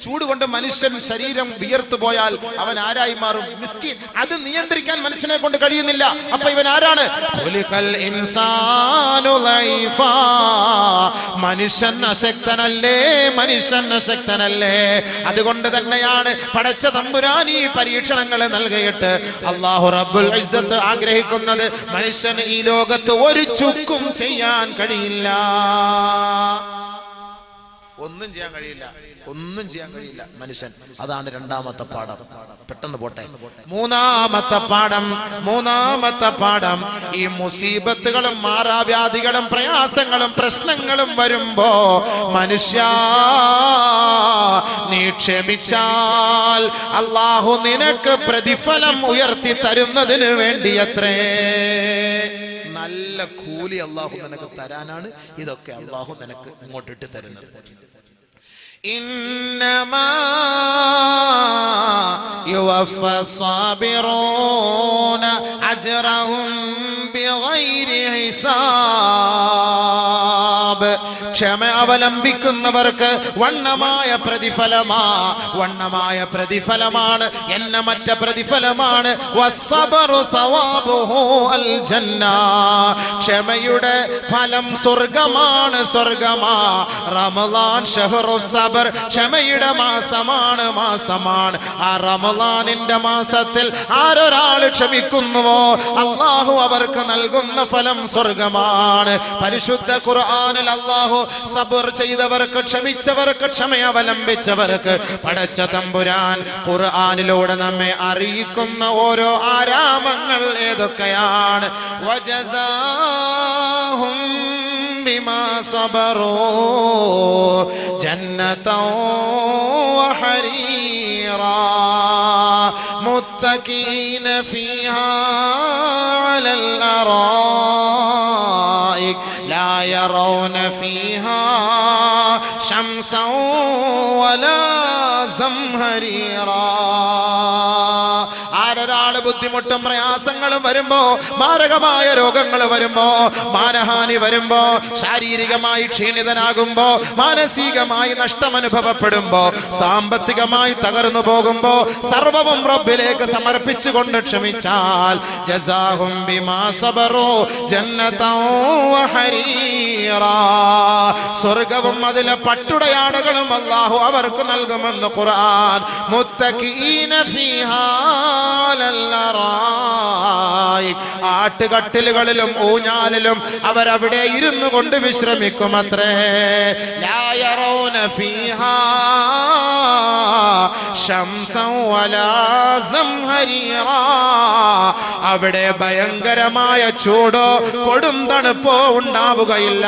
ചൂട് കൊണ്ട് മനുഷ്യൻ ശരീരം വിയർത്തു പോയാൽ അവൻ ആരായി മാറും? മിസ്കിൻ. അത് നിയന്ത്രിക്കാൻ മനുഷ്യനെ കൊണ്ട് കഴിയുന്നില്ല. അപ്പൊ ഇവൻ ആരാണ്. മനുഷ്യൻ അശക്തനല്ലേ? മനുഷ്യൻ അശക്തനല്ലേ? അതുകൊണ്ട് തന്നെയാണ് പടച്ച തമ്പുരാൻ ഈ പരീക്ഷണങ്ങളെ നൽകിയിട്ട് അള്ളാഹു റബ്ബുൽ ആഗ്രഹിക്കുന്നത് മനുഷ്യന് ഈ ലോകത്ത് ഒരു ചുക്കും ചെയ്യാൻ കഴിയില്ല. ഒന്നും ചെയ്യാൻ കഴിയില്ല. ഒന്നും ചെയ്യാൻ കഴിയില്ല. മനുഷ്യൻ. അതാണ് രണ്ടാമത്തെ പാഠം. പെട്ടെന്ന് പോട്ടെ. മൂന്നാമത്തെ പാഠം. മൂന്നാമത്തെ പാഠം. ഈ മുസീബത്തുകളും മാറാവ്യാധികളും പ്രയാസങ്ങളും പ്രശ്നങ്ങളും വരുമ്പോ മനുഷ്യ നീ ക്ഷമിച്ചാൽ അള്ളാഹു നിനക്ക് പ്രതിഫലം ഉയർത്തി തരുന്നതിന് വേണ്ടിയത്രേ. നല്ല കൂലി അള്ളാഹു നിനക്ക് തരാനാണ്. ഇതൊക്കെ അള്ളാഹു നിനക്ക് ഇങ്ങോട്ടിട്ട് തരുന്നത്. إنما يوفى الصابرون أجرهم بغير حساب. ക്ഷമ അവലംബിക്കുന്നവർക്ക് വണ്ണമായ പ്രതിഫലമാ വണ്ണമായ പ്രതിഫലമാണ് എന്ന മറ്റ പ്രതിഫലമാണ് ക്ഷമയുടെ ഫലം സ്വർഗമാണ് സ്വർഗമാ. റമലാൻ സബർ ക്ഷമയുടെ മാസമാണ് മാസമാണ്. ആ റമലാനിന്റെ മാസത്തിൽ ആരൊരാൾ ക്ഷമിക്കുന്നുവോ? അള്ളാഹു അവർക്ക് നൽകുന്ന ഫലം സ്വർഗമാണ്. പരിശുദ്ധ ഖുർആാനിൽ അള്ളാഹു സബർ ചെയ്തവർക്ക് ക്ഷമിച്ചവർക്ക് ക്ഷമ അവലംബിച്ചവർക്ക് പടച്ച തമ്പുരാൻ ഖുർആനിലൂടെ നമ്മെ അറിയിക്കുന്ന ഓരോ ആരാമങ്ങൾ ഏതൊക്കെയാണ് വജസാഹും بما صبروا جنة وحريرا متكئين فيها على الأرائك لا يرون فيها شمسا ولا زمهريرا. ബുദ്ധിമുട്ടും പ്രയാസങ്ങളും വരുമ്പോ മാരകമായ രോഗങ്ങൾ വരുമ്പോ മാനഹാനി വരുമ്പോ ശാരീരികമായി ക്ഷീണിതനാകുമ്പോ മാനസികമായി നഷ്ടം അനുഭവപ്പെടുമ്പോ സാമ്പത്തികമായി തകർന്നു പോകുമ്പോ സർവവും റബ്ബിലേക്ക് സമർപ്പിച്ചുകൊണ്ട് ക്ഷമിച്ചാൽ. സ്വർഗവും അതിലെ പട്ടുടയാടുകളും അള്ളാഹു അവർക്ക് നൽകുമെന്ന് ഖുർആൻ മുത്തഖീന ഫീഹാ അലൽ അറായിക്. ആട്ടുകട്ടിലുകളിലും ഊഞ്ഞാലിലും അവരവിടെ ഇരുന്നു കൊണ്ട് വിശ്രമിക്കുമത്രേ ലാ ഫീഹാ ശംസൻ വലാ സംഹരീറാ. അവിടെ ഭയങ്കരമായ ചൂടോ കൊടും തണുപ്പോ ഉണ്ടാവുകയില്ല.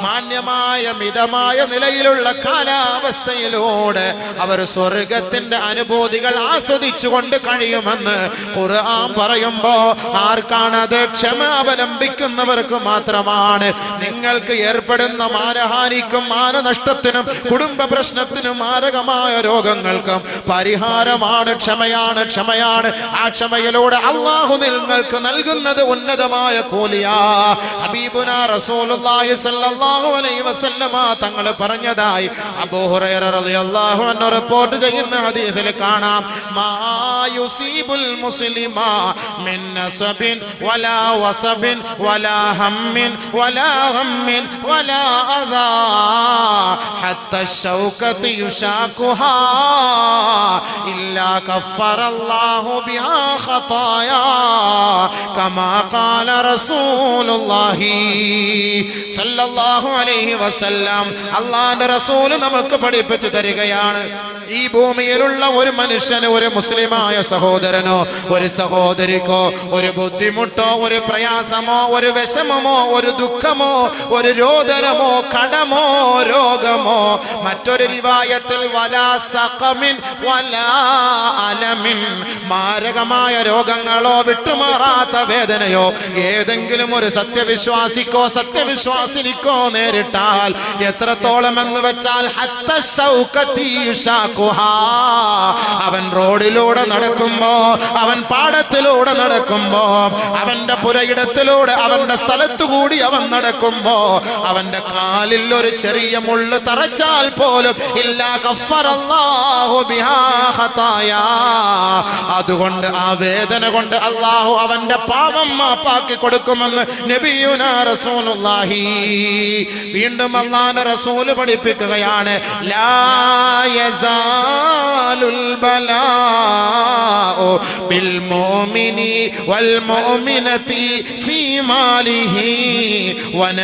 മാന്യമായ മിതമായ നിലയിലുള്ള കാലാവസ്ഥയിലൂടെ അവർ സ്വർഗത്തിന്റെ അനുഭൂതികൾ ആസ്വദിച്ചുകൊണ്ട് കഴിയുമെന്ന് ഖുർആൻ പറയുമ്പോ ആർക്കാണത് ക്ഷമ അവലംബിക്കുന്നവർക്ക് മാത്രമാണ്. നിങ്ങൾക്ക് ഏർപ്പെടുന്ന മാനഹാനിക്കും മാനനഷ്ടത്തിനും കുടുംബ പ്രശ്നത്തിനും മാരകമായ രോഗങ്ങൾക്കും പരിഹാരമാണ് ക്ഷമയാണ് ക്ഷമയാണ്. ആ ക്ഷമയിലൂടെ അള്ളാഹു നിങ്ങൾക്ക് നൽകുന്നത് ഉന്നതമായ കൂലിയാ. ഹബീബുന റസൂലുള്ളാഹി സ്വല്ലല്ലാഹു അലൈഹി വസല്ലമ തങ്ങൾ പറഞ്ഞതായി. അബൂ ഹുറൈറ റളിയല്ലാഹു അൻഹു റിപ്പോർട്ട് ചെയ്യുന്ന ഹദീസിൽ കാണാം. മാ യുസീബുൽ മുസ്ലിമ മിൻ നസബിൻ വലാ വസബിൻ വലാ ഹമ്മിൻ വലാ ഹമ്മിൻ വലാ അദാ. ഹത്ത ശൗകത യുശാഖുഹാ ഇല്ലാ കഫറല്ലാഹു ബിഹാ ഖതായാ. കമാ قال رسول الله. സല്ലല്ലാഹു അലൈഹി അള്ളാന്റെ റസൂൽ നമുക്ക് പഠിപ്പിച്ചു തരികയാണ്. ഈ ഭൂമിയിലുള്ള ഒരു മനുഷ്യന് ഒരു മുസ്ലിമായ സഹോദരനോ ഒരു സഹോദരിക്കോ ഒരു ബുദ്ധിമുട്ടോ ഒരു പ്രയാസമോ ഒരു വിഷമമോ ഒരു ദുഃഖമോ ഒരു രോദനമോ കടമോ രോഗമോ മറ്റൊരു വിവാഹത്തിൽ വലാ സഖമിൻ വലാ അലമിൻ മാരകമായ രോഗങ്ങളോ വിട്ടുമാറാത്ത വേദനയോ ഏതെങ്കിലും ഒരു സത്യവിശ്വാസിക്കോ സത്യവിശ്വാസ സത്യവിശ്വാസിനിക്കോ നേരിട്ടാൽ എത്രത്തോളം എന്ന് വെച്ചാൽ. അവൻ റോഡിലൂടെ നടക്കുമ്പോ അവൻ പാടത്തിലൂടെ നടക്കുമ്പോ അവന്റെ പുരയിടത്തിലൂടെ അവന്റെ സ്ഥലത്തു കൂടി അവൻ നടക്കുമ്പോ അവന്റെ കാലിൽ ഒരു ചെറിയ മുള്ള് തറച്ചാൽ പോലും ഇല്ലാ. അതുകൊണ്ട് ആ വേദന കൊണ്ട് അള്ളാഹു അവന്റെ പാപം മാപ്പാക്കി കൊടുക്കുമെന്ന് നബിയുനാ റസൂലുള്ളാഹി വീണ്ടും അള്ളാന്റെ റസൂൽ പഠിപ്പിക്കുകയാണ്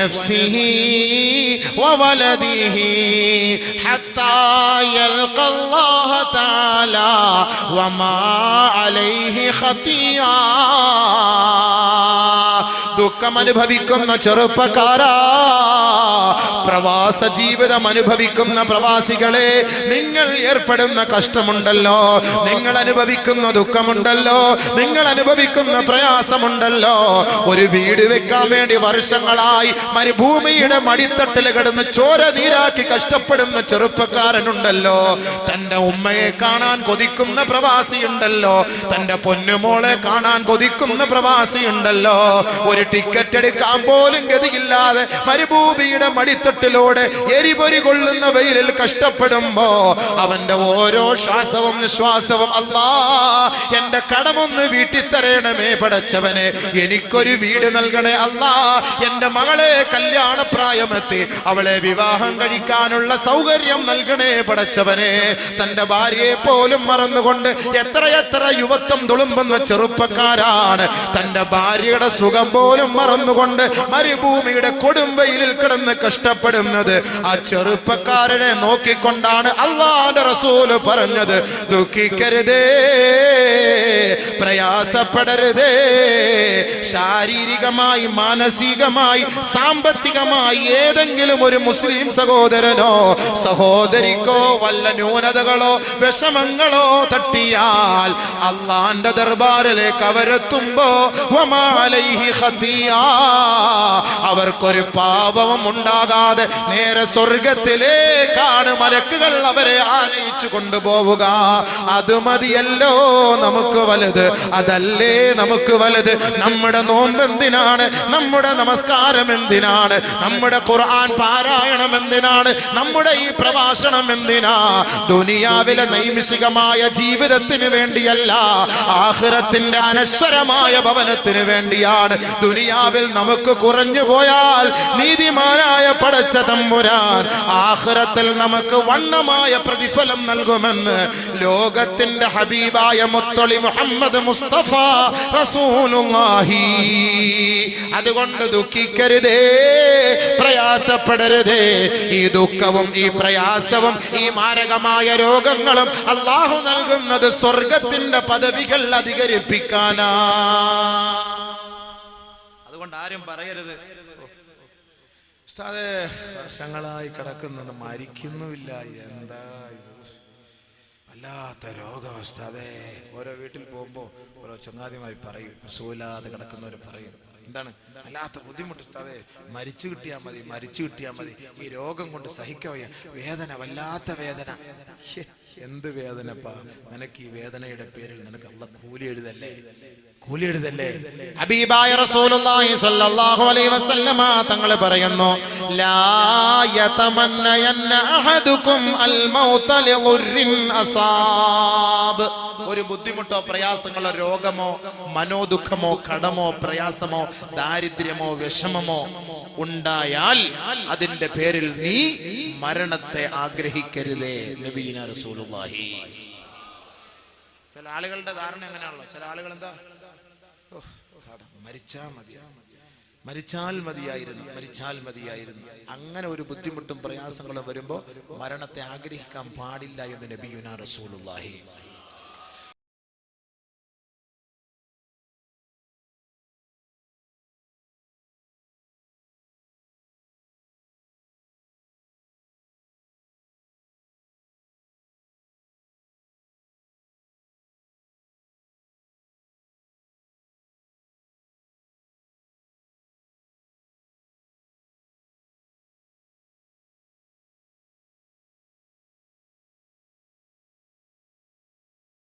ഫീ ദുഃഖം അനുഭവിക്കുന്ന ചെറുപ്പക്കാരാ. പ്രവാസ ജീവിതം അനുഭവിക്കുന്ന പ്രവാസികളെ നിങ്ങൾ ഏർപ്പെടുന്ന കഷ്ടമുണ്ടല്ലോ. നിങ്ങൾ അനുഭവിക്കുന്ന ദുഃഖമുണ്ടല്ലോ. നിങ്ങൾ അനുഭവിക്കുന്ന പ്രയാസമുണ്ടല്ലോ. ഒരു വീട് വെക്കാൻ വേണ്ടി വർഷങ്ങളായി മരുഭൂമിയുടെ മടിത്തട്ടിൽ കിടന്ന് ചോര നീരാക്കി കഷ്ടപ്പെടുന്ന ചെറുപ്പക്കാരനുണ്ടല്ലോ. തന്റെ ഉമ്മയെ കാണാൻ കൊതിക്കുന്ന പ്രവാസിയുണ്ടല്ലോ. തന്റെ പൊന്നുമോളെ കാണാൻ കൊതിക്കുന്ന പ്രവാസിയുണ്ടല്ലോ. ഒരു ടിക്കറ്റ് എടുക്കാൻ പോലും ഗതിയില്ലാതെ മരുഭൂമിയുടെ മടിത്തട്ടിലൂടെ എരിപൊരി കൊള്ളുന്ന വെയിലിൽ കഷ്ടപ്പെടുമ്പോ അവന്റെ ഓരോ ശ്വാസവും നിശ്വാസവും അല്ലാ എന്റെ കടമൊന്ന് വീട്ടിൽ തരണമേ പടച്ചവനെ. എനിക്കൊരു വീട് നൽകണേ അല്ലാ എന്റെ മകളെ കല്യാണ പ്രായമെത്തി അവളെ വിവാഹം കഴിക്കാനുള്ള സൗകര്യം നൽകണേ പടച്ചവനെ. തന്റെ ഭാര്യയെ പോലും മറന്നുകൊണ്ട് എത്രയെത്ര യുവത്വം തുളുമ്പുന്ന ചെറുപ്പക്കാരാണ്. തന്റെ ഭാര്യയുടെ സുഖം പോലും മറന്നുകൊണ്ട് മരുഭൂമിയുടെ കൊടുംവെയിലിൽ കിടന്ന് കഷ്ടപ്പെടുന്നത് ആ ചെറുപ്പക്കാരനെ നോക്കിക്കൊണ്ടാണ് അള്ളാന്റെ റസൂൽ പറഞ്ഞത്. ദുഃഖിക്കരുതേ പ്രയാസപ്പെടരുതേ. ശാരീരികമായി മാനസികമായി സാമ്പത്തികമായി ഏതെങ്കിലും ഒരു മുസ്ലിം സഹോദരനോ സഹോദരിക്കോ വല്ല ന്യൂനതകളോ വിഷമങ്ങളോ തട്ടിയാൽ അള്ളാന്റെ ദർബാറിലേക്ക് അവരെത്തുമ്പോ അവർക്കൊരു പാപവും ഉണ്ടാകാതെ നേരെ സ്വർഗത്തിലേക്കാണ് മലക്കുകൾ അവരെ ആനയിച്ചു കൊണ്ടുപോവുക. അത് മതിയല്ലോ നമുക്ക് വലുത്. അതല്ലേ നമുക്ക് വലുത്? നമ്മുടെ നോമ്പെന്തിനാണ്? നമ്മുടെ നമസ്കാരം എന്തിനാണ്? നമ്മുടെ ഖുർആൻ പാരായണം എന്തിനാണ്? നമ്മുടെ ഈ പ്രഭാഷണം എന്തിനാ? ദുനിയാവിലെ നൈമിഷികമായ ജീവിതത്തിന് വേണ്ടിയല്ല ആഹ്റത്തിന്റെ അനശ്വരമായ ഭവനത്തിന് വേണ്ടിയാണ് ദുനിയാവിൽ നമുക്ക് കുറഞ്ഞു പോയാൽ നീതിമാനായ പടച്ച തമ്പുരാൻ ആഹ്റത്തിൽ നമുക്ക് വണ്ണമായ പ്രതിഫലം നൽകുമെന്ന് ലോകത്തിന്റെ ഹബീബായ മുത്തൊളി മുഹമ്മദ് മുസ്തഫ റസൂലുള്ളാഹി. അതുകൊണ്ട് ദുഃഖിക്കരുതേ പ്രയാസപ്പെടരുതേ. ഈ ദുഃഖവും ഈ പ്രയാസവും ഈ മാരകമായ രോഗങ്ങളും അള്ളാഹു നൽകുന്നത് സ്വർഗത്തിന്റെ പദവികൾ അധികരിപ്പിക്കാനാ. അതുകൊണ്ട് ആരും പറയരുത്. ഉസ്താദേ വർഷങ്ങളായി കിടക്കുന്നത് മരിക്കുന്നുമില്ല. എന്താ ഇത്? വല്ലാത്ത രോഗാവസ്ഥ അതെ ഓരോ വീട്ടിൽ പോകുമ്പോ ഓരോ ചങ്ങാതിമാർ പറയും സൂലാതെ കിടക്കുന്നവർ പറയും. എന്താണ്? വല്ലാത്ത ബുദ്ധിമുട്ട് ഉസ്താദേ. മരിച്ചു കിട്ടിയാൽ മതി മരിച്ചു കിട്ടിയാൽ മതി. ഈ രോഗം കൊണ്ട് സഹിക്കാൻ വേദന വല്ലാത്ത വേദന. എന്ത് വേദനപ്പാ? നിനക്ക് ഈ വേദനയുടെ പേരിൽ നിനക്ക് അള്ള കൂലി എഴുതല്ലേ? കൂലി എഴുതല്ലേ? ഹബീബായ റസൂലുള്ളാഹി സ്വല്ലല്ലാഹു അലൈഹി വസല്ലമ തങ്ങൾ പറയുന്നു ലാ യതമന്നയന്ന അഹദുക്കും അൽ മൗത ലിഗുറിൻ അസാബ്. ഒരു ബുദ്ധിമുട്ടോ പ്രയാസങ്ങളോ രോഗമോ മനോദുഃഖമോ കടമോ പ്രയാസമോ ദാരിദ്ര്യമോ വിഷമമോ ഉണ്ടായാൽ അതിന്റെ പേരിൽ നീ മരണത്തെ ആഗ്രഹിക്കരുതേ നബീന റസൂലുള്ളാഹി. ചില ആളുകളുടെ ധാരണ എങ്ങനെയാണല്ലോ? ചില ആളുകൾ എന്താ. മരിച്ചാ മതി. മരിച്ചാൽ മതിയായിരുന്നു മരിച്ചാൽ മതിയായിരുന്നു. അങ്ങനെ ഒരു ബുദ്ധിമുട്ടും പ്രയാസങ്ങളും വരുമ്പോ മരണത്തെ ആഗ്രഹിക്കാൻ പാടില്ല എന്ന് നബിയുന റസൂലുള്ളാഹി.